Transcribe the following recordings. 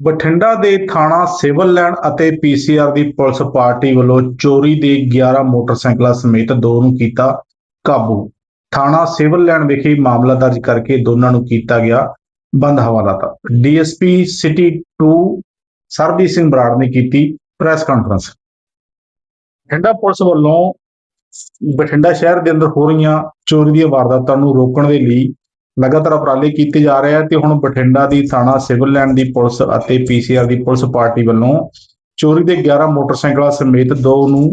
ਬਠਿੰਡਾ ਦੇ ਥਾਣਾ civil line ਅਤੇ ਪੀਸੀਆਰ ਦੀ ਪੁਲਿਸ ਪਾਰਟੀ ਵੱਲੋਂ ਚੋਰੀ ਦੇ 11 ਮੋਟਰਸਾਈਕਲਾਂ ਸਮੇਤ ਦੋ ਨੂੰ ਕੀਤਾ ਕਾਬੂ। ਥਾਣਾ ਸਿਵਲ ਲਾਈਨ ਵਿਖੇ ਮਾਮਲਾ ਦਰਜ ਕਰਕੇ ਦੋਨਾਂ ਨੂੰ ਕੀਤਾ ਗਿਆ ਬੰਦ ਹਵਾਲਾਤ। ਡੀਐਸਪੀ ਸਿਟੀ 2 ਸਰਬਜੀਤ ਸਿੰਘ ਬਰਾੜ ਨੇ ਕੀਤੀ ਪ੍ਰੈਸ ਕਾਨਫਰੰਸ। ਬਠਿੰਡਾ ਪੁਲਿਸ ਵੱਲੋਂ ਬਠਿੰਡਾ ਸ਼ਹਿਰ ਦੇ ਅੰਦਰ ਹੋ ਰਹੀਆਂ ਚੋਰੀ ਦੀਆਂ ਵਾਰਦਾਤਾਂ ਨੂੰ ਰੋਕਣ ਦੇ ਲਈ ਲਗਾਤਾਰ ਉਪਰਾਲੇ ਕੀਤੇ ਜਾ ਰਹੇ ਆ ਤੇ ਹੁਣ ਬਠਿੰਡਾ ਦੀ ਥਾਣਾ ਸਿਵਲ ਲਾਈਨ ਦੀ ਪੁਲਿਸ ਅਤੇ ਪੀਸੀਆਰ ਦੀ ਪੁਲਿਸ ਪਾਰਟੀ ਵੱਲੋਂ ਚੋਰੀ ਦੇ 11 ਮੋਟਰਸਾਈਕਲਾਂ ਸਮੇਤ ਦੋ ਨੂੰ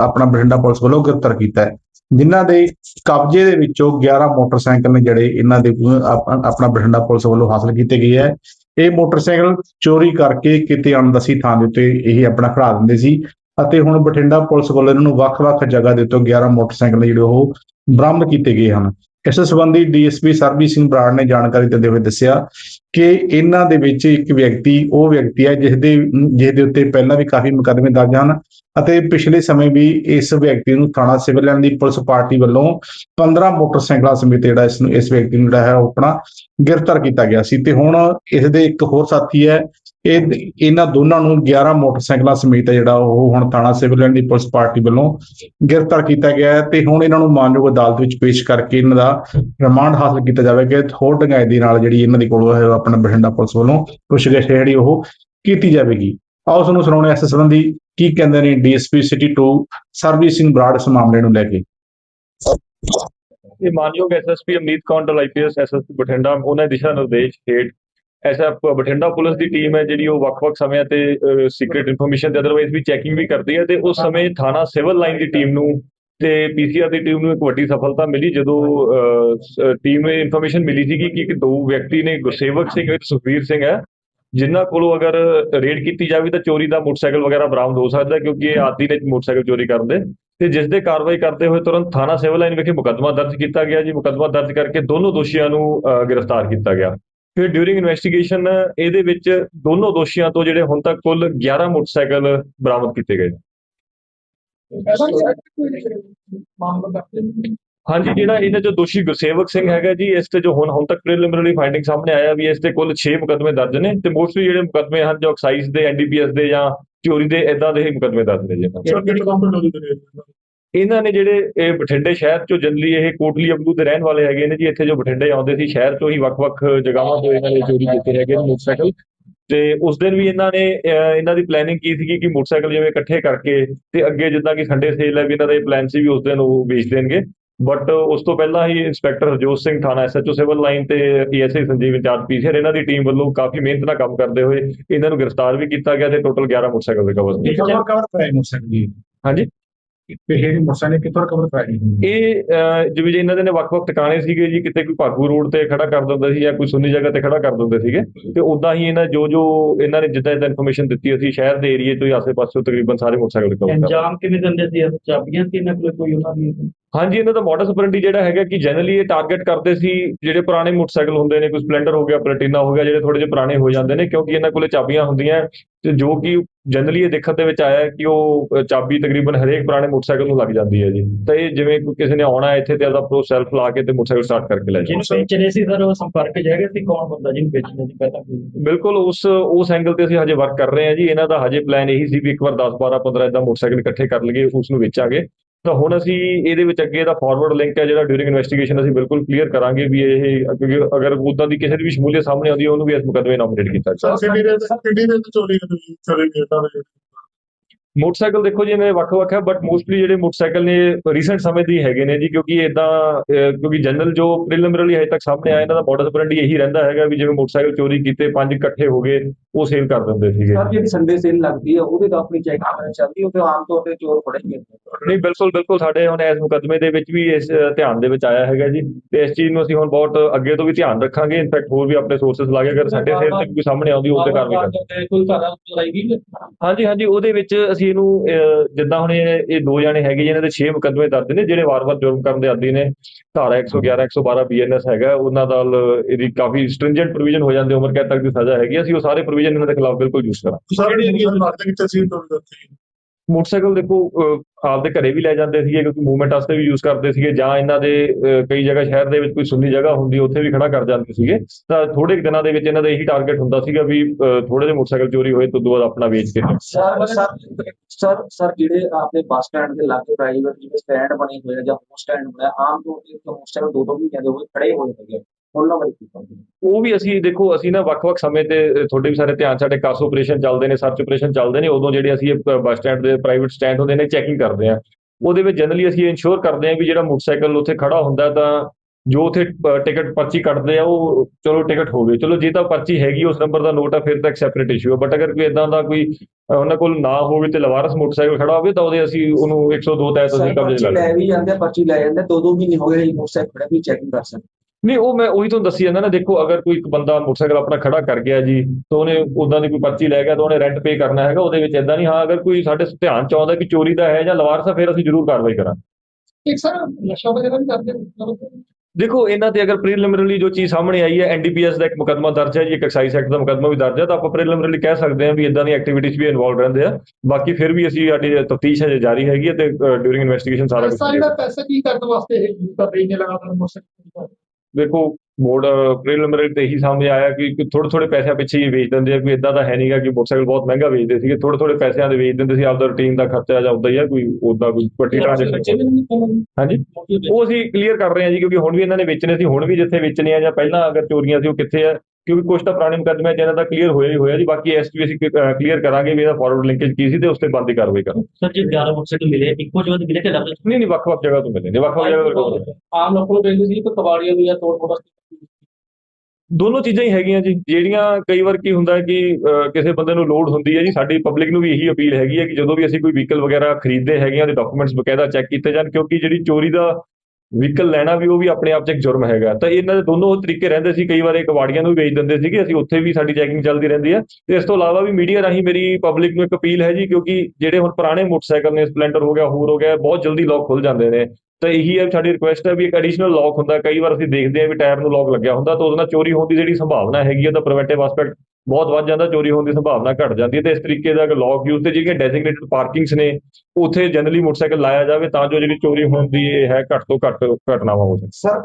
ਆਪਣਾ ਬਠਿੰਡਾ ਪੁਲਿਸ ਵੱਲੋਂ ਗ੍ਰਿਫਤਾਰ ਕੀਤਾ ਹੈ। ਜਿਨ੍ਹਾਂ ਦੇ ਕਬਜ਼ੇ ਦੇ ਵਿੱਚੋਂ 11 ਮੋਟਰਸਾਈਕਲ ਨੇ ਜਿਹੜੇ ਇਹਨਾਂ ਦੇ ਆਪਣਾ ਬਠਿੰਡਾ ਪੁਲਿਸ ਵੱਲੋਂ ਹਾਸਲ ਕੀਤੇ ਗਏ ਹੈ ਇਹ ਮੋਟਰਸਾਈਕਲ ਚੋਰੀ ਕਰਕੇ ਕਿਤੇ ਅਣਦਸੀ ਥਾਂ ਦੇ ਉੱਤੇ ਇਹ ਆਪਣਾ ਖੜਾ ਦਿੰਦੇ ਸੀ ਅਤੇ ਹੁਣ ਬਠਿੰਡਾ ਪੁਲਿਸ ਵੱਲੋਂ ਇਹਨਾਂ ਨੂੰ ਵੱਖ-ਵੱਖ ਜਗ੍ਹਾ ਦੇ ਉੱਤੇ 11 ਮੋਟਰਸਾਈਕਲ ਨੇ ਜਿਹੜੇ ਉਹ ਬਰਾਮਦ ਕੀਤੇ ਗਏ ਹਨ। ਇਸ ਸੰਬੰਧੀ ਡੀਐਸਪੀ ਸਰਬਜੀਤ ਸਿੰਘ ਬਰਾੜ ਨੇ ਜਾਣਕਾਰੀ ਦਿੰਦੇ ਹੋਏ ਦੱਸਿਆ ਕਿ ਇਹਨਾਂ ਦੇ ਵਿੱਚ ਇੱਕ ਵਿਅਕਤੀ, ਉਹ ਵਿਅਕਤੀ ਹੈ ਜਿਸ ਦੇ ਜਿਸ ਦੇ ਉੱਤੇ ਪਹਿਲਾਂ ਵੀ ਕਾਫੀ ਮੁਕੱਦਮੇ ਦਰਜ ਹਨ ਅਤੇ ਪਿਛਲੇ ਸਮੇਂ ਵੀ ਇਸ ਵਿਅਕਤੀ ਨੂੰ ਥਾਣਾ ਸਿਵਲ ਲਾਈਨ ਦੀ ਪੁਲਿਸ ਪਾਰਟੀ ਵੱਲੋਂ 15 ਮੋਟਰਸਾਈਕਲਾਂ ਸਮੇਤ ਜਿਹੜਾ ਇਸ ਨੂੰ, ਇਸ ਵਿਅਕਤੀ ਨੂੰ ਜਿਹੜਾ ਹੈ ਉਹ ਆਪਣਾ ਗ੍ਰਿਫਤਾਰ ਕੀਤਾ ਗਿਆ ਸੀ। ਤੇ ਹੁਣ ਇਸ ਦੇ ਇੱਕ ਹੋਰ ਸਾਥੀ ਹੈ ਇਹ ਇਹਨਾਂ ਦੋਨਾਂ ਨੂੰ 11 ਮੋਟਰਸਾਈਕਲਾਂ ਸਮੇਤ ਹੈ ਜਿਹੜਾ ਉਹ ਹੁਣ ਥਾਣਾ ਸਿਵਲ ਲਾਈਨ ਦੀ ਪੁਲਿਸ ਪਾਰਟੀ ਵੱਲੋਂ ਗ੍ਰਿਫਤਾਰ ਕੀਤਾ ਗਿਆ ਹੈ ਤੇ ਹੁਣ ਇਹਨਾਂ ਨੂੰ ਮਾਨਯੋਗ ਅਦਾਲਤ ਵਿੱਚ ਪੇਸ਼ ਕਰਕੇ ਇਹਨਾਂ ਦਾ ਰਿਮਾਂਡ ਹਾਸਲ ਕੀਤਾ ਜਾਵੇਗਾ। ਹੋਰ ਡੰਗਾਈ ਦੇ ਨਾਲ ਜਿਹੜੀ ਇਹਨਾਂ ਦੀ ਕੋਲ ਆਪਣਾ ਬਠਿੰਡਾ ਪੁਲਿਸ ਵੱਲੋਂ ਪੁੱਛਗਿੱਛ ਹੈ ਜਿਹੜੀ ਉਹ ਕੀਤੀ ਜਾਵੇਗੀ। ਆਓ ਤੁਹਾਨੂੰ ਸੁਣਾਉਣੇ ਇਸ ਸੰਬੰਧੀ ਕੀ ਕਹਿੰਦੇ ਨੇ ਡੀਐਸਪੀ ਸਿਟੀ 2 ਸਰਬਜੀਤ ਸਿੰਘ ਬਰਾੜ ਇਸ ਮਾਮਲੇ ਨੂੰ ਲੈ ਕੇ। ਇਹ ਮਾਨਯੋਗ SSP Amneet Kondal IPS SSP Bathinda, ਉਹਨਾਂ ਦੇ ਦਿਸ਼ਾ ਨਿਰਦੇਸ਼ ਹੇਠ ਐਸਐਫ ਬਠਿੰਡਾ ਪੁਲਿਸ ਦੀ ਟੀਮ ਹੈ ਜਿਹੜੀ ਉਹ ਵੱਖ-ਵੱਖ ਸਮਿਆਂ ਤੇ ਸੀਕ੍ਰੀਟ ਇਨਫੋਰਮੇਸ਼ਨ ਤੇ ਅਦਰਵਾਈਜ਼ ਵੀ ਚੈਕਿੰਗ ਵੀ ਕਰਦੀ ਹੈ ਤੇ ਉਸ ਸਮੇਂ ਥਾਣਾ ਸਿਵਲ ਲਾਈਨ ਦੀ ਟੀਮ ਨੂੰ ਤੇ ਪੀਸੀਆਰ ਦੀ ਟੀਮ ਨੂੰ ਇੱਕ ਵੱਡੀ ਸਫਲਤਾ ਮਿਲੀ ਜਦੋਂ ਟੀਮ ਨੂੰ ਇਨਫੋਰਮੇਸ਼ਨ ਮਿਲੀ ਸੀ ਕਿ ਇੱਕ ਦੋ ਵਿਅਕਤੀ ਨੇ ਗੁਰਸੇਵਕ ਸਿੰਘ ਤੇ ਸੁਖਵੀਰ ਸਿੰਘ ਹੈ ਜਿਨ੍ਹਾਂ ਕੋਲੋਂ ਅਗਰ ਰੇਡ ਕੀਤੀ ਜਾਵੇ ਤਾਂ ਚੋਰੀ ਦਾ ਮੋਟਰਸਾਈਕਲ ਵਗੈਰਾ ਬਰਾਮਦ ਹੋ ਸਕਦਾ ਕਿਉਂਕਿ ਇਹ ਆਦੀ ਨੇ ਮੋਟਰਸਾਈਕਲ ਚੋਰੀ ਕਰਨ ਦੇ। ਤੇ ਜਿਸ ਦੇ ਕਾਰਵਾਈ ਕਰਦੇ ਹੋਏ ਤੁਰੰਤ ਥਾਣਾ ਸਿਵਲ ਲਾਈਨ ਵਿਖੇ ਮੁਕੱਦਮਾ ਦਰਜ ਕੀਤਾ ਗਿਆ ਜੀ। ਮੁਕੱਦਮਾ ਦਰਜ ਕਰਕੇ ਦੋਨੋਂ ਦੋਸ਼ੀਆਂ ਨੂੰ ਗ੍ਰਿਫਤਾਰ ਕੀਤਾ ਗਿਆ। ਫਿਰ ਡਿਊਰਿੰਗ ਇਨਵੈਸਟੀਗੇਸ਼ਨ ਇਹਦੇ ਵਿੱਚ ਦੋਨੋਂ ਦੋਸ਼ੀਆਂ ਤੋਂ ਜਿਹੜੇ ਹੁਣ ਤੱਕ ਕੁੱਲ 11 ਮੋਟਰਸਾਈਕਲ ਬਰਾਮਦ ਕੀਤੇ ਗਏ ਹਾਂਜੀ, ਜਿਹੜਾ ਇਹਨਾਂ ਜੋ ਦੋਸ਼ੀ ਗੁਰਸੇਵਕ ਸਿੰਘ ਹੈਗਾ ਜੀ, ਇਸ ਤੇ ਜੋ ਹੁਣ ਹੁਣ ਤੱਕ ਪ੍ਰੀਲਿਮਿਨਰੀ ਫਾਈਂਡਿੰਗ ਸਾਹਮਣੇ ਆਇਆ ਵੀ ਇਸ ਤੇ ਕੁੱਲ 6 ਮੁਕਦਮੇ ਦਰਜ ਨੇ ਤੇ ਮੋਸਟਲੀ ਜਿਹੜੇ ਮੁਕੱਦਮੇ ਹਨ, ਜੋ ਐਕਸਾਈਜ਼ ਦੇ ਐਨਡੀਪੀਐਸ ਦੇ ਜਾਂ ਚੋਰੀ ਦੇ ਇਦਾਂ ਦੇ ਹੀ ਮੁਕੱਦਮੇ ਦਰਜ ਨੇ ਜੀ। ਇਹਨਾਂ ਤੇ। ਨੂੰ ਜਿਹੜੇ ਇਹ ਬਠਿੰਡੇ ਸ਼ਹਿਰ ਚੋਂ ਜਨਰਲੀ ਇਹ ਕੋਟਲੀ ਅਬਲੂ ਦੇ ਰਹਿਣ ਵਾਲੇ ਹੈਗੇ ਨੇ ਜੀ ਇੱਥੇ ਜੋ ਬਠਿੰਡੇ ਆਉਂਦੇ ਸੀ ਸ਼ਹਿਰ ਚੋਂ ਹੀ ਵੱਖ-ਵੱਖ ਜਗ੍ਹਾਵਾਂ ਤੋਂ ਇਹਨਾਂ ਨੇ ਚੋਰੀ ਕੀਤੇ ਹੈਗੇ ਨੇ ਮੋਟਰਸਾਈਕਲ। ਤੇ ਉਸ ਦਿਨ ਵੀ ਇਹਨਾਂ ਨੇ ਇਹਨਾਂ ਦੀ ਪਲੈਨਿੰਗ ਕੀ ਸੀਗੀ ਕਿ ਮੋਟਰਸਾਈਕਲ ਜਿਵੇਂ ਇਕੱਠੇ ਕਰਕੇ ਤੇ ਅੱਗੇ ਜਿੱਦਾਂ ਕਿ ਸੰਡੇ ਸੇਲ ਹੈ ਵੀ ਇਹਨਾਂ ਦਾ ਇਹ ਪਲਾਨ ਸੀ ਵੀ ਉਸ ਦਿਨ ਉਹ ਵੇਚ ਦੇਣਗੇ। ਬਟ ਉਸ ਤੋਂ ਪਹਿਲਾਂ ਹੀ ਇੰਸਪੈਕਟਰ ਹਰਜੋਤ ਸਿੰਘ ਥਾਣਾ ਐਸਐਚਓ ਸਿਵਲ ਲਾਈਨ ਤੇ ਈਐਸਆਈ ਸੰਜੀਵ ਇੰਚਾਰਜ ਪੀਸੀਆਰ ਇਹਨਾਂ ਦੀ ਟੀਮ ਵੱਲੋਂ ਕਾਫੀ ਮਿਹਨਤ ਨਾਲ ਕੰਮ ਕਰਦੇ ਹੋਏ ਇਹਨਾਂ ਨੂੰ ਗ੍ਰਿਫਤਾਰ ਵੀ ਕੀਤਾ ਗਿਆ ਤੇ ਟੋਟਲ 11 ਮੋਟਰਸਾਈਕਲ ਰਿਕਵਰ ਮੋਟਰਸਾਈਕਲ ਜੀ? ਹਾਂਜੀ? ਇਹ ਮੋਟਰਸਾਈਕਲ ਕਿੱਥੋਂ ਕਵਰ ਕਰਾਈ ਇਹ ਜਿਵੇਂ ਜੇ ਇਹਨਾਂ ਦੇ ਨੇ ਵੱਖ-ਵੱਖ ਟਿਕਾਣੇ ਸੀਗੇ ਜੀ ਕਿਤੇ ਕੋਈ ਭਾਗੂ ਰੋਡ ਤੇ ਖੜਾ ਕਰ ਦਿੰਦਾ ਸੀ ਜਾਂ ਕੋਈ ਸੁੰਨੀ ਜਗ੍ਹਾ ਤੇ ਖੜਾ ਕਰ ਦਿੰਦੇ ਸੀਗੇ ਤੇ ਉਦਾਂ ਹੀ ਇਹਨਾਂ ਜੋ ਜੋ ਇਹਨਾਂ ਨੇ ਜਿੱਦਾਂ ਜਿੱਦਾਂ ਇਨਫੋਰਮੇਸ਼ਨ ਦਿੱਤੀ ਅਸੀਂ ਸ਼ਹਿਰ ਦੇ ਏਰੀਏ ਤੋਂ ਹੀ ਆਸੇ-ਪਾਸੇ ਤਕਰੀਬਨ ਸਾਰੇ ਮੋਟਰਸਾਈਕਲ ਰਿਕਵਰ ਕਰ। ਅੰਜਾਮ ਕਿਵੇਂ ਦਿੰਦੇ ਸੀ? ਚਾਬੀਆਂ ਸੀ ਇਹਨਾਂ ਕੋਲ ਕੋਈ ਉਹਨਾਂ ਦੀ? ਹਾਂਜੀ ਇਹਨਾਂ ਦਾ ਮੋਡਸ ਆਪਰੈਂਡੀ ਜਿਹੜਾ ਹੈਗਾ ਕਿ ਜਨਰਲੀ ਇਹ ਟਾਰਗੇਟ ਕਰਦੇ ਸੀ ਜਿਹੜੇ ਪੁਰਾਣੇ ਮੋਟਰਸਾਈਕਲ ਹੁੰਦੇ ਨੇ ਕੋਈ ਸਪਲੈਂਡਰ ਹੋ ਗਿਆ ਪਲੈਟੀਨਾ ਹੋ ਗਿਆ ਜਿਹੜੇ ਥੋੜੇ ਜਿਹੇ ਪੁਰਾਣੇ ਹੋ ਜਾਂਦੇ ਨੇ ਕਿਉਂਕਿ ਇਹਨਾਂ ਕੋਲੇ ਚਾਬੀਆਂ ਹੁੰਦੀਆਂ ਤੇ ਜੋ ਕਿ ਜਨਰਲੀ ਇਹ ਦੇਖਣ ਦੇ ਵਿੱਚ ਆਇਆ ਕਿ ਉਹ ਚਾਬੀ ਤਕਰੀਬਨ ਹਰੇਕ ਪੁਰਾਣੇ ਮੋਟਰਸਾਈਕਲ ਨੂੰ ਲੱਗ ਜਾਂਦੀ ਹੈ ਜੀ। ਤਾਂ ਇਹ ਜਿਵੇਂ ਕੋਈ ਕਿਸੇ ਨੇ ਆਉਣਾ ਇੱਥੇ ਤੇ ਆਪਦਾ ਪ੍ਰੋ ਸੈਲਫ ਲਾ ਕੇ ਤੇ ਮੋਟਰਸਾਈਕਲ ਸਟਾਰਟ ਕਰਕੇ ਲੈ ਜਾਣਾ ਜਿਹਨੂੰ ਵੇਚਣੇ ਸੀ ਸਰ ਉਹ ਸੰਪਰਕ ਜਾਏਗਾ ਸੀ ਕੌਣ ਬੰਦਾ ਜਿਹਨੂੰ ਵੇਚਣੇ ਸੀ ਪਹਿਲਾਂ? ਬਿਲਕੁਲ ਉਸ ਉਸ ਐਂਗਲ ਤੇ ਅਸੀਂ ਹਜੇ ਵਰਕ ਕਰ ਰਹੇ ਹਾਂ ਜੀ। ਇਹਨਾਂ ਦਾ ਹਜੇ ਪਲਾਨ ਇਹੀ ਸੀ ਵੀ ਇੱਕ ਵਾਰ 10 12 15 ਇਦਾਂ ਮੋਟਰਸਾਈਕਲ ਇਕੱਠੇ ਕਰ ਲਈਏ ਉਸ ਨੂੰ ਵੇਚਾਂਗੇ। ਤਾਂ ਹੁਣ ਅਸੀਂ ਇਹਦੇ ਵਿੱਚ ਅੱਗੇ ਦਾ ਫਾਰਵਰਡ ਲਿੰਕ ਹੈ ਜਿਹੜਾ ਡਿਊਰਿੰਗ ਇਨਵੈਸਟੀਗੇਸ਼ਨ ਅਸੀਂ ਬਿਲਕੁਲ ਕਲੀਅਰ ਕਰਾਂਗੇ ਵੀ ਇਹ ਕਿਉਂਕਿ ਅਗਰ ਉਦਾਂ ਦੀ ਕਿਸੇ ਦੀ ਵੀ ਸ਼ਮੂਲੀਅਤ ਸਾਹਮਣੇ ਆਉਂਦੀ ਹੈ ਉਹਨੂੰ ਵੀ ਇਸ ਮੁਕੱਦਮੇ ਨਾਮਿਨੇਟ ਕੀਤਾ ਜਾਵੇ। ਸਰ ਕਿਹੜੀ ਦੇ ਕਿਹੜੀ ਦੇ ਚੋਰੀ ਚੋਰੀ ਕੀਤਾ ਮੋਟਰਸਾਈਕਲ ਦੇਖੋ ਜੀ ਇਹਨਾਂ ਵੱਖ-ਵੱਖ ਹੈ ਬਟ ਮੋਸਟਲੀ ਜਿਹੜੇ ਮੋਟਰਸਾਈਕਲ ਨੇ ਰੀਸੈਂਟ ਸਮੇਂ ਦੀ ਹੈਗੇ ਨੇ ਜੀ ਕਿਉਂਕਿ ਇਦਾਂ ਕਿਉਂਕਿ ਜਨਰਲ ਜੋ ਪ੍ਰੀਲਿਮਿਨਰੀ ਹਜੇ ਤੱਕ ਸਾਹਮਣੇ ਆਇਆ ਇਹਨਾਂ ਦਾ ਮੋਡਸ ਆਪਰੈਂਡੀ ਇਹੀ ਰਹਿੰਦਾ ਹੈਗਾ ਵੀ ਜਿਵੇਂ ਮੋਟਰਸਾਈਕਲ ਚੋਰੀ ਕੀਤੇ ਪੰਜ ਇਕੱਠੇ ਹੋ ਗਏ ਉਹ ਸੇਲ ਕਰ ਦਿੰਦੇ ਸੀਗੇ। ਸਰ ਜਿਹੜੀ ਸੰਡੇ ਸੇਲ ਲੱਗਦੀ ਹੈ ਉਹਦੇ ਤਾਂ ਆਪਣੀ ਚੈੱਕ ਚਾਹੀਦੀ ਉਹ ਤੇ ਆਮ ਤੌਰ ਤੇ ਚੋਰ ਫੜੇ ਜਾਂਦੇ ਨਹੀਂ ਬਿਲਕੁਲ ਬਿਲਕੁਲ ਸਾਡੇ ਹੁਣ ਇਸ ਮੁਕੱਦਮੇ ਦੇ ਵਿੱਚ ਵੀ ਇਸ ਧਿਆਨ ਦੇ ਵਿੱਚ ਆਇਆ ਹੈਗਾ ਜੀ। ਤੇ ਇਸ ਚੀਜ਼ ਨੂੰ ਅਸੀਂ ਹੁਣ ਬਹੁਤ ਅੱਗੇ ਤੋਂ ਵੀ ਧਿਆਨ ਰੱਖਾਂਗੇ ਇਨਫੈਕਟ ਹੋਰ ਵੀ ਆਪਣੇ ਸੋਰਸਸ ਲਾ ਕੇ ਅਗਰ ਸਾਡੇ ਸੇਲ ਤੇ ਕੋਈ ਸਾਹਮਣੇ ਆਉਂਦੀ ਉਹ ਤੇ ਕਾਰਵਾਈ ਕਰਾਂਗੇ। ਕੋਈ ਘਰ ਚੋਰਾਈ ਹਾਂਜੀ ਹਾਂਜੀ ਉਹਦੇ ਵਿੱਚ ਅਸੀਂ ਇਹਨੂੰ ਜਿੱਦਾਂ ਹੁਣ ਇਹ ਦੋ ਜਣੇ ਹੈਗੇ ਜੀ, ਇਹਨਾਂ ਦੇ 6 ਮੁਕੱਦਮੇ ਦਰਜ ਨੇ ਜਿਹੜੇ ਵਾਰ-ਵਾਰ ਜੁਰਮ ਕਰਨ ਦੇ ਆਦੀ ਨੇ। ਧਾਰਾ 111 112 ਬੀਐਨਐਸ ਹੈਗਾ ਉਹਨਾਂ ਨਾਲ ਇਹਦੀ ਕਾਫੀ ਸਟ੍ਰਿੰਜੈਂਟ ਪ੍ਰੋਵੀਜ਼ਨ ਹੋ ਜਾਂਦੇ ਉਮਰ ਕੈਦ ਤੱਕ ਦੀ ਸਜ਼ਾ ਹੈਗੀ ਅਸੀਂ ਉਹ ਸਾਰੇ ਪ੍ਰੋਵੀਜ਼ਨ ਇਹਨਾਂ ਦੇ ਖਿਲਾਫ ਬਿਲਕੁਲ ਯੂਜ਼ ਕਰਾਂਗੇ। ਸਾਰੇ ਦੀ ਲੱਗਦਾ ਕਿ ਤਸਵੀਰ ਤੋਂ ਮੋਟਰਸਾਈਕਲ ਦੇਖੋ ਆਪਦੇ ਘਰੇ ਵੀ ਲੈ ਜਾਂਦੇ ਸੀਗੇ ਕਿਉਂਕਿ ਮੂਵਮੈਂਟ ਵਾਸਤੇ ਵੀ ਯੂਜ਼ ਕਰਦੇ ਸੀਗੇ ਜਾਂ ਇਹਨਾਂ ਦੇ ਕਈ ਜਗ੍ਹਾ ਸ਼ਹਿਰ ਦੇ ਵਿੱਚ ਕੋਈ ਸੁੰਨੀ ਜਗ੍ਹਾ ਹੁੰਦੀ ਉੱਥੇ ਵੀ ਖੜਾ ਕਰ ਜਾਂਦੇ ਸੀਗੇ। ਤਾਂ ਥੋੜੇ ਕੁ ਦਿਨਾਂ ਦੇ ਵਿੱਚ ਇਹਨਾਂ ਦਾ ਇਹੀ ਟਾਰਗੇਟ ਹੁੰਦਾ ਸੀਗਾ ਵੀ ਥੋੜੇ ਜਿਹੇ ਮੋਟਰਸਾਈਕਲ ਚੋਰੀ ਹੋਏ ਤੋਂ ਬਾਅਦ ਆਪਣਾ ਵੇਚ ਕੇ ਸਰ ਸਰ ਜਿਹੜੇ ਆਪਣੇ ਬੱਸ ਸਟੈਂਡ ਦੇ ਲਾਗੇ ਪ੍ਰਾਈਵੇਟ ਜਿਹੜੇ ਸਟੈਂਡ ਬਣੇ ਹੋਏ ਆ ਜਾਂ ਹੋਰ ਸਟੈਂਡ ਬਣਿਆ ਆਮ ਤੌਰ ਤੇ ਇੱਕ ਮੋਟਰਸਾਈਕਲ ਦੋ ਦੋ ਮਹੀਨਿਆਂ ਦੇ ਹੋਏ ਖੜੇ ਹੋਏ ਹੈਗੇ ਉਹਨਾਂ ਬਾਰੇ ਕੀ ਕਹੋਗੇ ਉਹ ਵੀ ਅਸੀਂ ਦੇਖੋ ਅਸੀਂ ਨਾ ਵੱਖ-ਵੱਖ ਸਮੇਂ ਤੇ ਤੁਹਾਡੇ ਵੀ ਸਾਰੇ ਧਿਆਨ ਸਾਡੇ ਕਾਸ ਆਪਰੇਸ਼ਨ ਚੱਲਦੇ ਨੇ ਸਰਚ ਆਪਰੇਸ਼ਨ ਚੱਲਦੇ ਨੇ ਉਦੋਂ ਜਿਹੜੇ ਅਸੀਂ ਇਹ ਬੱਸ ਸਟੈਂਡ ਦੇ ਪ੍ਰਾਈਵੇਟ ਸਟੈਂਡ ਹੁੰਦੇ ਨੇ ਚੈਕਿੰਗ ਕਰਦੇ ਆ ਉਹਦੇ ਵਿੱਚ ਜਨਰਲੀ ਅਸੀਂ ਇਨਸ਼ੋਰ ਕਰਦੇ ਆ ਵੀ ਜਿਹੜਾ ਮੋਟਰਸਾਈਕਲ ਉੱਥੇ ਖੜਾ ਹੁੰਦਾ ਤਾਂ ਜੋ ਉੱਥੇ ਟਿਕਟ ਪਰਚੀ ਕੱਟਦੇ ਆ ਉਹ ਚਲੋ ਟਿਕਟ ਹੋਵੇ। ਚਲੋ ਜੇ ਤਾਂ ਪਰਚੀ ਹੈਗੀ ਉਸ ਨੰਬਰ ਦਾ ਨੋਟ ਆ ਫਿਰ ਤਾਂ ਇੱਕ ਸੈਪਰੇਟ ਇਸ਼ੂ ਆ। ਬਟ ਅਗਰ ਕੋਈ ਇਦਾਂ ਦਾ ਕੋਈ ਉਹਨਾਂ ਕੋਲ ਨਾ ਹੋਵੇ ਤੇ ਲਵਾਰਸ ਮੋਟਰਸਾਈਕਲ ਖੜਾ ਹੋਵੇ ਤਾਂ ਉਹਦੇ ਅਸੀਂ ਉਹਨੂੰ 102 ਤਹਿਤ ਅਸੀਂ ਕਬਜ਼ੇ ਲੈ ਲੈ ਵੀ ਜਾਂਦੇ ਪਰਚੀ ਲੈ ਜਾਂਦੇ ਦੋ ਦੋ ਮਹੀਨੇ ਹੋ ਗਏ ਮੋਟਰਸਾਈਕਲ ਖੜਾ ਵੀ ਚੈਕਿੰਗ ਕਰ ਸਕਦੇ। ਨਹੀਂ ਉਹ ਮੈਂ ਉਹੀ ਤੁਹਾਨੂੰ ਦੱਸੀ ਜਾਂਦਾ ਨਾ ਦੇਖੋ ਅਗਰ ਕੋਈ ਇੱਕ ਬੰਦਾ ਮੋਟਰਸਾਈਕਲ ਆਪਣਾ ਖੜਾ ਕਰ ਗਿਆ ਜੀ ਤਾਂ ਉਹਨੇ ਉਦਾਂ ਦੀ ਕੋਈ ਪਰਚੀ ਲੈ ਗਿਆ ਤਾਂ ਉਹਨੇ ਰੈਂਟ ਪੇ ਕਰਨਾ ਹੈਗਾ ਉਹਦੇ ਵਿੱਚ ਇਦਾਂ ਨਹੀਂ ਹਾਂ ਅਗਰ ਕੋਈ ਸਾਡੇ ਧਿਆਨ ਚ ਆਉਂਦਾ ਕਿ ਚੋਰੀ ਦਾ ਹੈ ਜਾਂ ਲਵਾਰਸ ਆ ਫਿਰ ਅਸੀਂ ਜ਼ਰੂਰ ਕਾਰਵਾਈ ਕਰਾਂਗੇ। ਇੱਕ ਸਰ ਨਸ਼ਾ ਵਗੈਰਾ ਵੀ ਕਰਦੇ ਦੇਖੋ ਇਹਨਾਂ ਤੇ ਅਗਰ ਪ੍ਰੀਲਿਮਿਨਰੀ ਜੋ ਚੀਜ਼ ਸਾਹਮਣੇ ਆਈ ਹੈ ਐਨਡੀਪੀਐਸ ਦਾ ਇੱਕ ਮੁਕੱਦਮਾ ਦਰਜ ਹੈ ਜੀ ਇੱਕ ਐਕਸਾਈਜ਼ ਐਕਟ ਦਾ ਮੁਕੱਦਮਾ ਵੀ ਦਰਜ ਹੈ ਤਾਂ ਆਪਾਂ ਪ੍ਰੀਲਿਮਿਨਰੀ ਕਹਿ ਸਕਦੇ ਹਾਂ ਵੀ ਇਦਾਂ ਦੀ ਐਕਟੀਵਿਟੀਜ਼ ਵੀ ਇਨਵੋਲਵ ਰਹਿੰਦੇ ਆ। ਬਾਕੀ ਫਿਰ ਵੀ ਅਸੀਂ ਸਾਡੀ ਤਫਤੀਸ਼ ਹੈ ਜਾਰੀ ਹੈਗੀ ਹੈ ਤੇ ਡਿਊਰਿੰਗ ਇਨਵੈਸਟੀਗੇਸ਼ਨ ਸਾਰਾ ਕੁਝ ਪੈਸਾ ਕੀ ਕਰਨ ਵਾਸਤੇ ਇਹ ਯੂਜ਼ ਕਰ ਰਹੀ ਨੇ ਲਗਾਤਾਰ ਮੋਟਰਸਾਈਕਲ ਦੇਖੋ ਬੋਰਡ ਪ੍ਰੀਲਿਮਿਨਰੀ ਤੇ ਇਹੀ ਸਾਹਮਣੇ ਆਇਆ ਕਿ ਥੋੜੇ ਥੋੜੇ ਪੈਸਿਆਂ ਪਿੱਛੇ ਹੀ ਵੇਚ ਦਿੰਦੇ ਆ ਕੋਈ ਇਦਾਂ ਦਾ ਹੈ ਨਹੀਂਗਾ ਕਿ ਮੋਟਰਸਾਈਕਲ ਬਹੁਤ ਮਹਿੰਗਾ ਵੇਚਦੇ ਸੀਗੇ ਥੋੜੇ ਥੋੜੇ ਪੈਸਿਆਂ ਦੇ ਵੇਚ ਦਿੰਦੇ ਸੀ ਆਪਦਾ ਰੂਟੀਨ ਦਾ ਖਰਚਾ ਜਾਂ ਉਦਾਂ ਹੀ ਆ ਕੋਈ ਉਦਾਂ ਕੋਈ ਵੱਡੀ ਟ੍ਰਾਂਜੈਕਸ਼ਨ ਹਾਂਜੀ? ਉਹ ਅਸੀਂ ਕਲੀਅਰ ਕਰ ਰਹੇ ਹਾਂ ਜੀ ਕਿਉਂਕਿ ਹੁਣ ਵੀ ਇਹਨਾਂ ਨੇ ਵੇਚਣੇ ਸੀ ਹੁਣ ਵੀ ਜਿੱਥੇ ਵੇਚਣੇ ਆ ਜਾਂ ਪਹਿਲਾਂ ਅਗਰ ਚੋਰੀਆਂ ਸੀ ਉਹ ਕਿੱਥੇ ਆ? ਕਿਉਂਕਿ ਕੁਝ ਤਾਂ ਪੁਰਾਣੇ ਮੁਕੱਦਮੇ ਚ ਇਹਨਾਂ ਦਾ ਕਲੀਅਰ ਹੋਇਆ ਹੀ ਹੋਇਆ ਜੀ ਬਾਕੀ ਐਸ ਵੀ ਅਸੀਂ ਕਲੀਅਰ ਕਰਾਂਗੇ ਵੀ ਇਹਦਾ ਫਾਰਵਰਡ ਲਿੰਕੇਜ ਕੀ ਸੀ ਤੇ ਉਸ ਤੇ ਬੰਦੀ ਕਾਰਵਾਈ ਕਰਾਂਗੇ। ਸਰ ਜੇ 11 ਮੋਟਰਸਾਈਕਲ ਮਿਲੇ ਇੱਕੋ ਜਗ੍ਹਾ ਤੇ ਮਿਲੇ ਕਿ ਅਲੱਗ ਨਹੀਂ ਨਹੀਂ ਵੱਖ-ਵੱਖ ਜਗ੍ਹਾ ਤੋਂ ਮਿਲੇ ਨੇ ਵੱਖ-ਵੱਖ ਜਗ੍ਹਾ ਤੋਂ। ਆਮ ਲੋਕਾਂ ਨੂੰ ਕਹਿੰਦੇ ਸੀ ਕਿ ਕਬਾੜੀਆਂ ਵੀ ਆ ਤੋੜ ਫੋੜ ਦੋਨੋਂ ਚੀਜ਼ਾਂ ਹੀ ਹੈਗੀਆਂ ਜੀ ਜਿਹੜੀਆਂ ਕਈ ਵਾਰ ਕੀ ਹੁੰਦਾ ਹੈ ਕਿ ਕਿਸੇ ਬੰਦੇ ਨੂੰ ਲੋਡ ਹੁੰਦੀ ਹੈ ਜੀ ਸਾਡੀ ਪਬਲਿਕ ਨੂੰ ਵੀ ਇਹੀ ਅਪੀਲ ਹੈਗੀ ਹੈ ਕਿ ਜਦੋਂ ਵੀ ਅਸੀਂ ਕੋਈ ਵਹੀਕਲ ਵਗੈਰਾ ਖਰੀਦਦੇ ਹੈਗੇ ਆ ਉਹਦੇ ਡਾਕੂਮੈਂਟਸ ਬਕਾਇਦਾ ਚੈੱਕ ਕੀਤੇ ਜਾਣ ਕਿਉਂਕਿ ਜਿਹੜੀ ਚੋਰੀ ਦਾ ਵਹੀਕਲ ਲੈਣਾ ਵੀ ਉਹ ਵੀ ਆਪਣੇ ਆਪ 'ਚ ਇੱਕ ਜੁਰਮ ਹੈਗਾ। ਤਾਂ ਇਹਨਾਂ ਦੇ ਦੋਨੋਂ ਤਰੀਕੇ ਰਹਿੰਦੇ ਸੀ, ਕਈ ਵਾਰ ਇਹ ਕਵਾੜੀਆਂ ਨੂੰ ਵੀ ਵੇਚ ਦਿੰਦੇ ਸੀਗੇ, ਅਸੀਂ ਉੱਥੇ ਵੀ ਸਾਡੀ ਚੈਕਿੰਗ ਚੱਲਦੀ ਰਹਿੰਦੀ ਹੈ ਤੇ ਇਸ ਤੋਂ ਇਲਾਵਾ ਵੀ ਮੀਡੀਆ ਰਾਹੀਂ ਮੇਰੀ ਪਬਲਿਕ ਨੂੰ ਇੱਕ ਅਪੀਲ ਹੈ ਜੀ, ਕਿਉਂਕਿ ਜਿਹੜੇ ਹੁਣ ਪੁਰਾਣੇ ਮੋਟਰਸਾਈਕਲ ਨੇ, ਸਪਲੈਂਡਰ ਹੋ ਗਿਆ, ਹੋਰ ਹੋ ਗਿਆ, ਬਹੁਤ ਜਲਦੀ ਲੋਕ ਖੁੱਲ ਜਾਂਦੇ ਨੇ। ਤਾਂ ਇਹੀ ਹੈ ਸਾਡੀ ਰਿਕੁਐਸਟ ਹੈ ਵੀ ਇੱਕ ਐਡੀਸ਼ਨਲ ਲੌਕ ਹੁੰਦਾ। ਕਈ ਵਾਰ ਅਸੀਂ ਦੇਖਦੇ ਹਾਂ ਵੀ ਟਾਇਰ ਨੂੰ ਲੌਕ ਲੱਗਿਆ ਹੁੰਦਾ ਤਾਂ ਉਹਦੇ ਨਾਲ ਚੋਰੀ ਹੋਣ ਦੀ ਜਿਹੜੀ ਸੰਭਾਵਨਾ ਹੈਗੀ ਹੈ ਤਾਂ ਪ੍ਰੀਵੈਂਟਿਵ ਐਸਪੈਕਟ ਬਹੁਤ ਵੱਧ ਜਾਂਦਾ, ਚੋਰੀ ਹੋਣ ਦੀ ਸੰਭਾਵਨਾ ਘਟ ਜਾਂਦੀ ਹੈ। ਤੇ ਇਸ ਤਰੀਕੇ ਦਾ ਲੌਕ ਯੂਜ਼ ਤੇ ਜਿਹੜੀਆਂ ਡੈਜ਼ਿਗਨੇਟਡ ਪਾਰਕਿੰਗਸ ਨੇ, ਉੱਥੇ ਜਨਰਲੀ ਮੋਟਰਸਾਈਕਲ ਲਾਇਆ ਜਾਵੇ ਤਾਂ ਜੋ ਜਿਹੜੀ ਚੋਰੀ ਹੋਣ ਦੀ ਇਹ ਹੈ ਘੱਟ ਤੋਂ ਘੱਟ ਘਟਨਾਵਾਂ ਹੋ ਸਕਣ ਸਰ